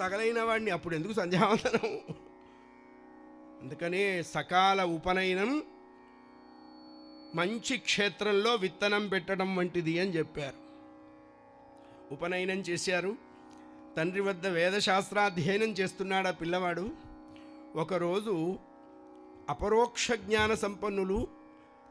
తగలైన వాడిని అప్పుడు ఎందుకు సంధ్యావందనం? అందుకనే సకాల ఉపనయనం మంచి క్షేత్రంలో విత్తనం పెట్టడం వంటిది అని చెప్పారు. ఉపనయనం చేశారు. తండ్రి వద్ద వేదశాస్త్రాధ్యయనం చేస్తున్నాడు ఆ పిల్లవాడు? ఒకరోజు అపరోక్ష జ్ఞాన సంపన్నులు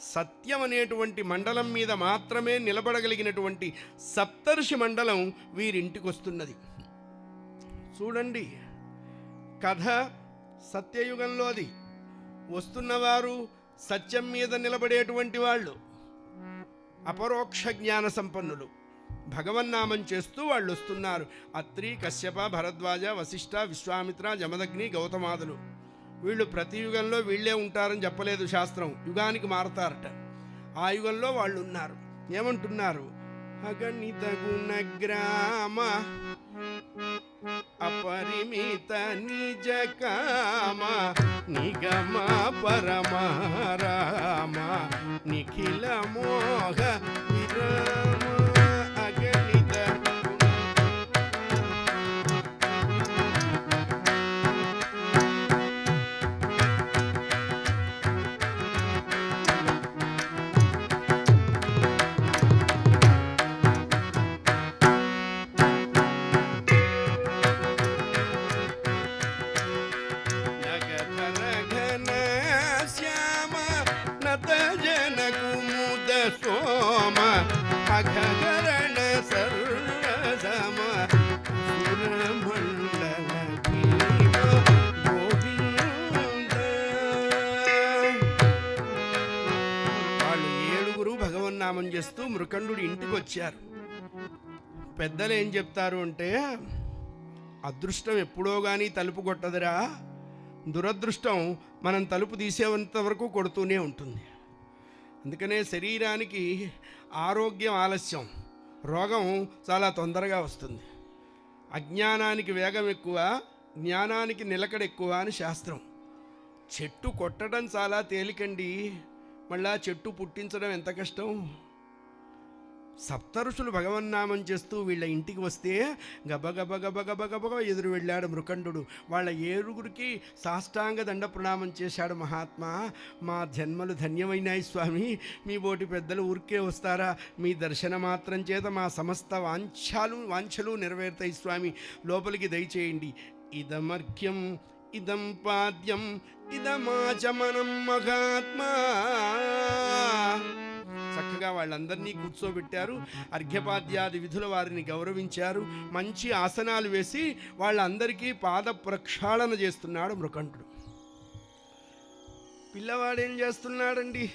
సత్యం అనేటువంటి మండలం మీద మాత్రమే నిలబడగలిగినటువంటి సప్తర్షి మండలం వీరింటికి వస్తున్నది చూడండి. కథ సత్యయుగంలోది వస్తున్నవారు సత్యం మీద నిలబడేటువంటి వాళ్ళు. అపరోక్ష జ్ఞాన సంపన్నులు. భగవన్నామం చేస్తూ వాళ్ళు వస్తున్నారు. అత్రి కశ్యప భరద్వాజ వశిష్ఠ విశ్వామిత్ర జమదగ్ని గౌతమాదులు. వీళ్ళు ప్రతి యుగంలో వీళ్ళే ఉంటారని చెప్పలేదు శాస్త్రం. యుగానికి మారతారట. ఆ యుగంలో వాళ్ళు ఉన్నారు ఏమంటున్నారు? అగణిత గుణ గ్రామ ಅಪರಿಮಿತ ನಿಜ ಕಾಮ ನಿಗಮ ಪರಮಾರಾಮ ನಿಖಿಲ ಮೋಹ కుముద సోమ అఘగరణ సర్వసమ సురమండల గోవింద వాళ్ళు ఏడుగురు భగవన్నామం చేస్తూ మృకండు ఇంటికి వచ్చారు పెద్దలు ఏం చెప్తారు అంటే అదృష్టం ఎప్పుడో కానీ తలుపు కొట్టదురా. దురదృష్టం మనం తలుపు తీసేంత వరకు కొడుతూనే ఉంటుంది. అందుకనే శరీరానికి ఆరోగ్యం ఆలస్యం. రోగం చాలా తొందరగా వస్తుంది. అజ్ఞానానికి వేగం ఎక్కువ జ్ఞానానికి నిలకడ ఎక్కువ అని శాస్త్రం. చెట్టు కొట్టడం చాలా తేలికండి. మళ్ళా చెట్టు పుట్టించడం ఎంత కష్టం? సప్తరుషులు భగవన్నామం చేస్తూ వీళ్ళ ఇంటికి వస్తే గబగబ గబ ఎదురు వెళ్ళాడు మృకండుడు వాళ్ళ ఏరుగురికి సాష్టాంగ దండ ప్రణామం చేశాడు మహాత్మా. మా జన్మలు ధన్యమైనాయి స్వామి. మీ బోటి పెద్దలు ఊరికే వస్తారా? మీ దర్శన మాత్రం చేత మా సమస్త వాంఛాలు వాంఛలు నెరవేరుతాయి స్వామి. లోపలికి దయచేయండి. ఇదమర్ఘ్యం ఇదం పాద్యం ఇదమాచమనం మహాత్మా. చక్కగా వాళ్ళందరినీ కూర్చోబెట్టారు. అర్ఘ్యపాద్యాది విధుల వారిని గౌరవించారు. మంచి ఆసనాలు వేసి వాళ్ళందరికీ పాద ప్రక్షాళన చేస్తున్నాడు మృకంఠుడు పిల్లవాడేం చేస్తున్నాడండి?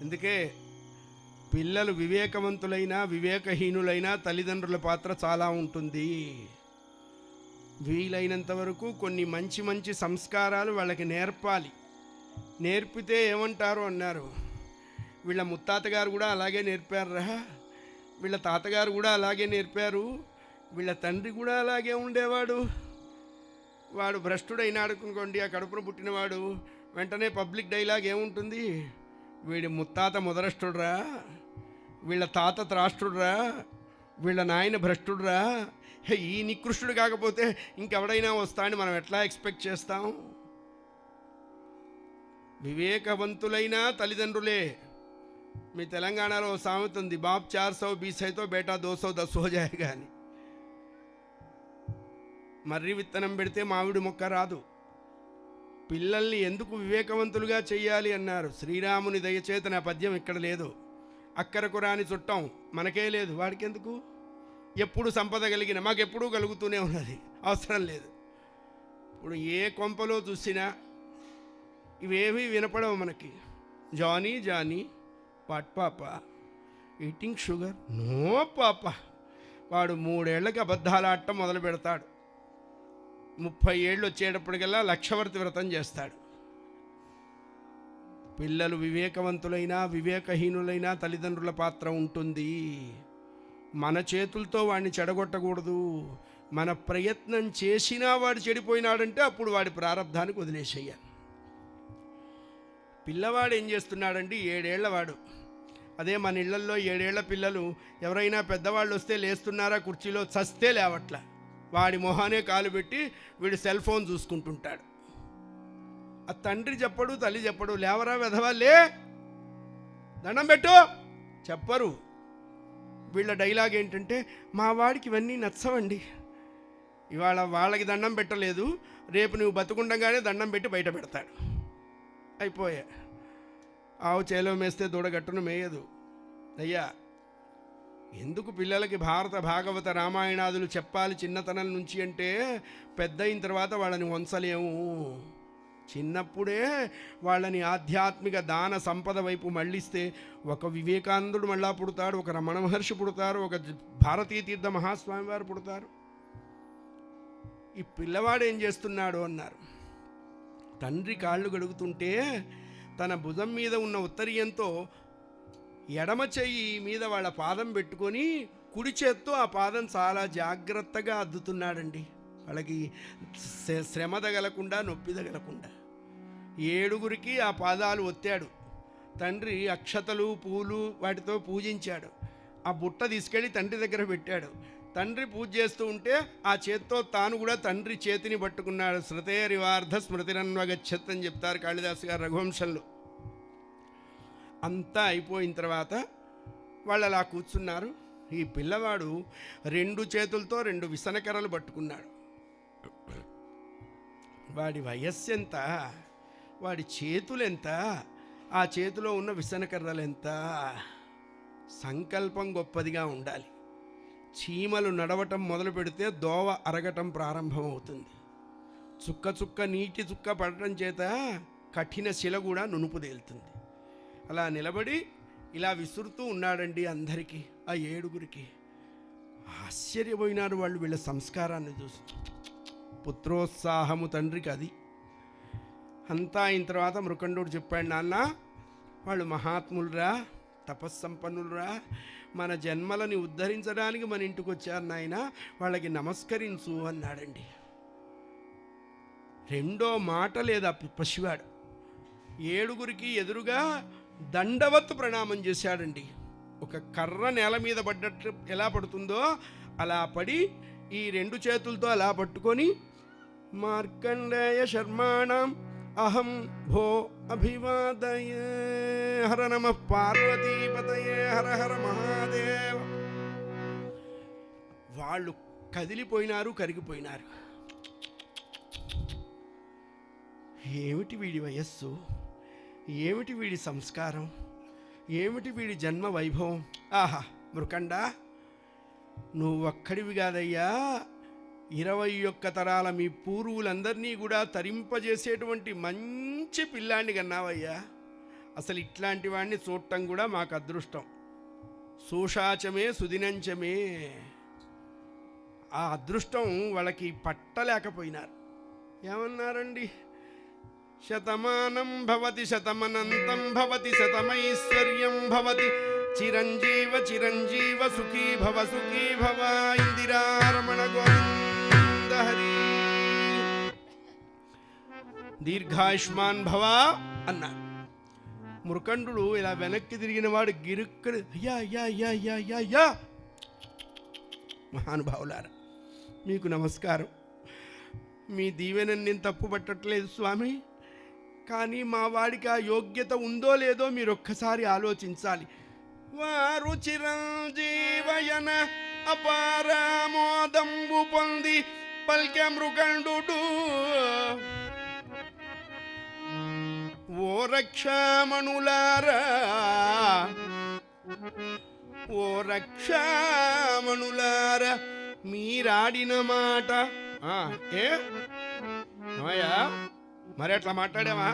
అందుకే పిల్లలు వివేకవంతులైనా వివేకహీనులైన తల్లిదండ్రుల పాత్ర చాలా ఉంటుంది. వీలైనంత వరకు కొన్ని మంచి మంచి సంస్కారాలు వాళ్ళకి నేర్పాలి. నేర్పితే ఏమంటారు అన్నారు. వీళ్ళ ముత్తాతగారు కూడా అలాగే నేర్పారురా వీళ్ళ తాతగారు కూడా అలాగే నేర్పారు. వీళ్ళ తండ్రి కూడా అలాగే ఉండేవాడు. వాడు భ్రష్టుడైనాడు అనుకోండి ఆ కడుపున పుట్టినవాడు. వెంటనే పబ్లిక్ డైలాగ్ ఏముంటుంది? వీడి ముత్తాత ముదరష్టుడ్రా. వీళ్ళ తాత త్రాష్ట్రుడ్రా వీళ్ళ నాయన భ్రష్టుడురా. ఈ నికృష్టుడు కాకపోతే ఇంకెవడైనా వస్తాడని మనం ఎట్లా ఎక్స్పెక్ట్ చేస్తాం? వివేకవంతులైన తల్లిదండ్రులే. మీ తెలంగాణలో ఒక సామెత ఉంది బాప్ చార్ సౌ బీస్ అయితే బేటా దో సౌ దస్ హో జాయేగా అని మర్రి విత్తనం పెడితే మామిడి మొక్క రాదు. పిల్లల్ని ఎందుకు వివేకవంతులుగా చేయాలి అన్నారు. శ్రీరాముని దయచేత నా పద్యం ఇక్కడ లేదు. అక్కరకు రాని చుట్టం మనకే లేదు. వాడికి ఎందుకు ఎప్పుడు సంపద కలిగిన మాకెప్పుడూ కలుగుతూనే ఉన్నది. అవసరం లేదు. ఇప్పుడు ఏ కొంపలో చూసినా ఇవేమీ వినపడవు మనకి. Johnny Johnny what papa. Eating sugar no papa. వాడు మూడేళ్ళకి అబద్ధాలు ఆడటం మొదలు పెడతాడు. ముప్పై ఏళ్ళు వచ్చేటప్పటికల్లా లక్షవర్తి వ్రతం చేస్తాడు. పిల్లలు వివేకవంతులైనా వివేకహీనులైనా తల్లిదండ్రుల పాత్ర ఉంటుంది. మన చేతులతో వాడిని చెడగొట్టకూడదు. మన ప్రయత్నం చేసినా వాడు చెడిపోయినాడంటే అప్పుడు వాడి ప్రారంధానికి వదిలేసేయాలి. పిల్లవాడు ఏం చేస్తున్నాడండి? ఏడేళ్ళవాడు అదే మన ఇళ్ళల్లో ఏడేళ్ళ పిల్లలు ఎవరైనా పెద్దవాళ్ళు వస్తే లేస్తున్నారా కుర్చీలో చస్తే లేవట్ల. వాడి మొహానే కాలు పెట్టి వీడు సెల్ ఫోన్ చూసుకుంటుంటాడు. ఆ తండ్రి చెప్పడు తల్లి చెప్పడు లేవరా వెధవా లే దండం పెట్టు. చెప్పరు. వీళ్ళ డైలాగ్ ఏంటంటే మా వాడికి ఇవన్నీ నచ్చవండి. ఇవాళ వాళ్ళకి దండం పెట్టలేదు. రేపు నువ్వు బతుకుండగానే దండం పెట్టి బయట పెడతాడు. అయిపోయా. ఆవు చేలో మేస్తే దూడగట్టును మేయదు. అయ్యా ఎందుకు పిల్లలకి భారత భాగవత రామాయణాదులు చెప్పాలి చిన్నతనం నుంచి అంటే పెద్ద అయిన తర్వాత వాళ్ళని వంచలేము. చిన్నప్పుడే వాళ్ళని ఆధ్యాత్మిక దాన సంపద వైపు మళ్ళిస్తే ఒక వివేకానందుడు మళ్ళా పుడతాడు ఒక రమణ మహర్షి పుడతారు ఒక భారతీయ తీర్థ మహాస్వామి వారు పుడతారు. ఈ పిల్లవాడు ఏం చేస్తున్నాడు అన్నారు. తండ్రి కాళ్ళు గడుగుతుంటే తన భుజం మీద ఉన్న ఉత్తరీయంతో ఎడమ చెయ్యి మీద వాళ్ళ పాదం పెట్టుకొని కుడి చేత్తో ఆ పాదం చాలా జాగ్రత్తగా అద్దుతున్నాడండి. వాళ్ళకి శ్రమ తగలకుండా నొప్పి తగలకుండా. ఏడుగురికి ఆ పాదాలు ఒత్తాడు. తండ్రి అక్షతలు పూలు వాటితో పూజించాడు. ఆ బుట్ట తీసుకెళ్ళి తండ్రి దగ్గర పెట్టాడు. తండ్రి పూజ చేస్తూ ఉంటే ఆ చేత్తో తాను కూడా తండ్రి చేతిని పట్టుకున్నాడు. శృతేరివార్ధ స్మృతిరన్వగచ్చత్ అని చెప్తారు కాళిదాసు గారు రఘువంశంలో. అంతా అయిపోయిన తర్వాత వాళ్ళు అలా కూర్చున్నారు. ఈ పిల్లవాడు రెండు చేతులతో రెండు విసనకర్రలు పట్టుకున్నాడు. వాడి వయస్సు ఎంత? వాడి చేతులు ఎంత? ఆ చేతిలో ఉన్న విసనకర్రలు ఎంత? సంకల్పం గొప్పదిగా ఉండాలి. చీమలు నడవటం మొదలు పెడితే దోవ అరగటం ప్రారంభమవుతుంది. చుక్క చుక్క నీటి చుక్క పడటం చేత కఠిన శిల కూడా నునుపు తేలుతుంది. అలా నిలబడి ఇలా విసురుతూ ఉన్నాడండి అందరికీ ఆ ఏడుగురికి. ఆశ్చర్యపోయినారు వాళ్ళు వీళ్ళ సంస్కారాన్ని చూసి. పుత్రోత్సాహము తండ్రికి అది. అంతా అయిన తర్వాత మృకండుడు చెప్పాడు నాన్న వాళ్ళు మహాత్ములురా తపస్సంపన్నులురా మన జన్మలని ఉద్ధరించడానికి మన ఇంటికి వచ్చారు నాయన వాళ్ళకి నమస్కరించు అన్నాడండి. రెండో మాట లేదా పసివాడు. ఏడుగురికి ఎదురుగా దండవత్తు ప్రణామం చేశాడండి. ఒక కర్ర నేల మీద పడ్డట్టు ఎలా పడుతుందో అలా పడి ఈ రెండు చేతులతో అలా పట్టుకొని మార్కండేయ శర్మాణం అహం భో అభివాదయ హర నమ పార్వతీపతయే హర హర మహాదేవ వాళ్ళు కదిలిపోయినారు కరిగిపోయినారు. ఏమిటి వీడి వయస్సు? ఏమిటి వీడి సంస్కారం? ఏమిటి వీడి జన్మ వైభవం? ఆహా మృకండా నువ్వొక్కడివి కాదయ్యా. ఇరవై ఒక్క తరాల మీ పూర్వులందరినీ కూడా తరింపజేసేటువంటి మంచి పిల్లాన్ని కన్నావయ్యా. అసలు ఇట్లాంటి వాడిని చూడటం కూడా మాకు అదృష్టం. సూషాచమే సుదినంచమే. ఆ అదృష్టం వాళ్ళకి పట్టలేకపోయినారు. ఏమన్నారండి? శతమానం భవతి శతమనంతం భవతి శతమైశ్వర్యం భవతి. చిరంజీవ చిరంజీవ సుఖీ భవ సుఖీ భవ. ఇందిరారమణ గోవింద దీర్ఘాయుష్మాన్ భవ అన్నారు మృకండు ఇలా వెనక్కి తిరిగిన వాడు గిరుక్కడు. అయ్యా అయ్యా అయ్యా అయ్యా అయ్యా అయ్యా. మహానుభావులారా మీకు నమస్కారం. మీ దీవెనని నేను తప్పు పట్టట్లేదు స్వామి. కానీ మా వాడికి ఆ యోగ్యత ఉందో లేదో మీరు ఒక్కసారి ఆలోచించాలి. వారు చిరంజీవయన అపారామోదంబు పొంది పల్కె మృగండు ఓ రక్షామణులారా. ఓ రక్షామణులారా మీరాడిన మాట. ఏ? నోయా మరి అట్లా మాట్లాడావా?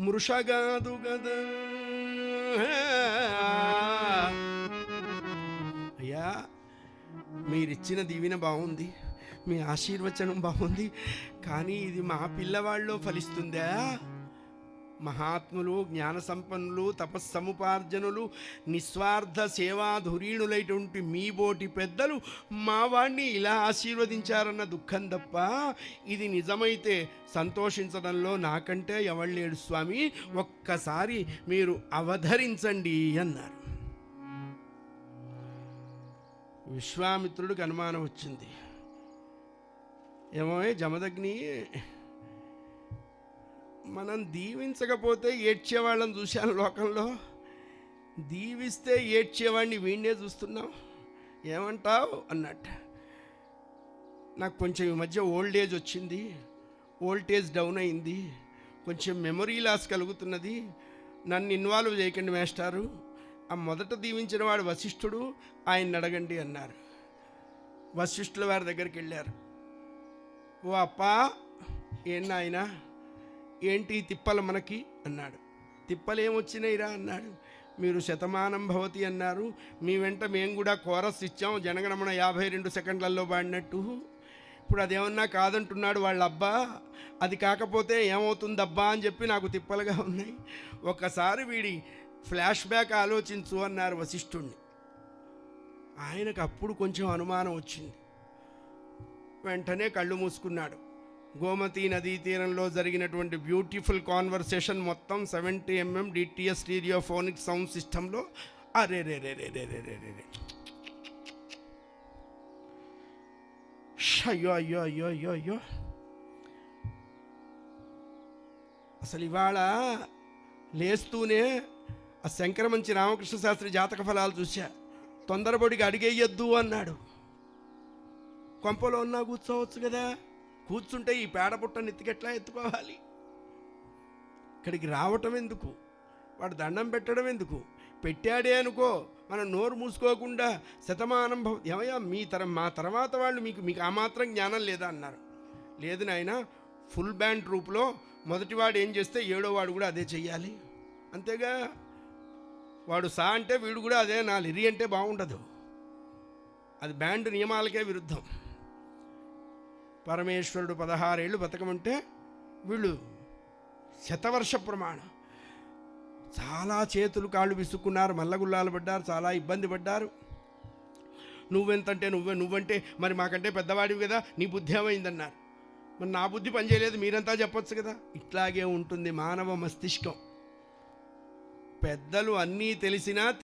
మృషగాదు గదా అయ్యా మీరిచ్చిన దీవెన బాగుంది మీ ఆశీర్వచనం బాగుంది కానీ ఇది మా పిల్లవాళ్ళలో ఫలిస్తుందా? మహాత్ములు జ్ఞాన సంపన్నులు తపస్సముపార్జనులు నిస్వార్థ సేవాధురీణులైనటువంటి మీ బోటి పెద్దలు మా వాణ్ణి ఇలా ఆశీర్వదించారన్న దుఃఖం తప్ప ఇది నిజమైతే సంతోషించడంలో నాకంటే ఎవళ్ళేడు స్వామి. ఒక్కసారి మీరు అవధరించండి అన్నారు. విశ్వామిత్రుడికి అనుమానం వచ్చింది. ఏమో జమదగ్ని మనం దీవించకపోతే ఏడ్చేవాళ్ళని చూశాను లోకంలో. దీవిస్తే ఏడ్చేవాడిని వీణ్ణే చూస్తున్నాం. ఏమంటావు? అన్నట్టు. నాకు కొంచెం ఈ మధ్య ఓల్డ్ ఏజ్ వచ్చింది. ఓల్టేజ్ డౌన్ అయింది. కొంచెం మెమొరీ లాస్ కలుగుతున్నది. నన్ను ఇన్వాల్వ్ చేయకండి మేస్టారు. ఆ మొదట దీవించిన వాడు వశిష్ఠుడు. ఆయన అడగండి అన్నారు. వశిష్ఠుల వారి దగ్గరికి వెళ్ళారు. ఓ అప్ప ఏం నాయనా? ఏంటి తిప్పలు మనకి? అన్నాడు. తిప్పలు ఏమొచ్చినాయిరా అన్నాడు. మీరు శతమానం భవతి అన్నారు. మీ వెంట మేము కూడా కోరస్ ఇచ్చాం. జనగణమన యాభై రెండు సెకండ్లలో పాడినట్టు ఇప్పుడు అదేమన్నా కాదంటున్నాడు వాళ్ళ అబ్బా అది కాకపోతే ఏమవుతుందబ్బా అని చెప్పి నాకు తిప్పలుగా ఉన్నాయి. ఒకసారి వీడి ఫ్లాష్ బ్యాక్ ఆలోచించు అన్నారు వశిష్ఠుణ్ణి. ఆయనకు అప్పుడు కొంచెం అనుమానం వచ్చింది. వెంటనే కళ్ళు మూసుకున్నాడు. గోమతి నదీ తీరంలో జరిగినటువంటి బ్యూటిఫుల్ కాన్వర్సేషన్ మొత్తం seventy MM DTS stereophonic sound సిస్టంలో. అరే రే రే రే రే రే రే రే రే. అయ్యో అయ్యో అయ్యో అయ్యో అయ్యో. అసలు ఇవాళ లేస్తూనే ఆ శంకరమంచి రామకృష్ణ శాస్త్రి జాతక ఫలాలు చూశా. తొందరపడికి అడిగేయద్దు అన్నాడు. కొంపలో ఉన్నా కూర్చోవచ్చు కదా? కూర్చుంటే ఈ పేడ ఎత్తికెట్లా ఎత్తుకోవాలి? ఇక్కడికి రావటం ఎందుకు? వాడు దండం పెట్టడం ఎందుకు? పెట్టాడే అనుకో మనం నోరు మూసుకోకుండా శతమానం భవ ఏమయ్యా మీ తరం మా తర్వాత వాళ్ళు మీకు మీకు ఆ మాత్రం జ్ఞానం లేదా అన్నారు. లేదు నాయన ఫుల్ బ్యాండ్ రూపులో మొదటివాడు ఏం చేస్తే ఏడో వాడు కూడా అదే చెయ్యాలి. అంతేగా? వాడు సా అంటే వీడు కూడా అదే నా లిరి అంటే బాగుండదు. అది బ్యాండ్ నియమాలకే విరుద్ధం. పరమేశ్వరుడు పదహారేళ్ళు బతకమంటే వీళ్ళు శతవర్ష ప్రమాణం. చాలా చేతులు కాళ్ళు విసుక్కున్నారు మల్లగుల్లాలు పడ్డారు చాలా ఇబ్బంది పడ్డారు. నువ్వెంతంటే నువ్వే నువ్వంటే మరి మాకంటే పెద్దవాడివి కదా నీ బుద్ధి ఏమైందన్నారు. మరి నా బుద్ధి పనిచేయలేదు మీరంతా చెప్పొచ్చు కదా. ఇట్లాగే ఉంటుంది మానవ మస్తిష్కం. పెద్దలు అన్నీ తెలిసినా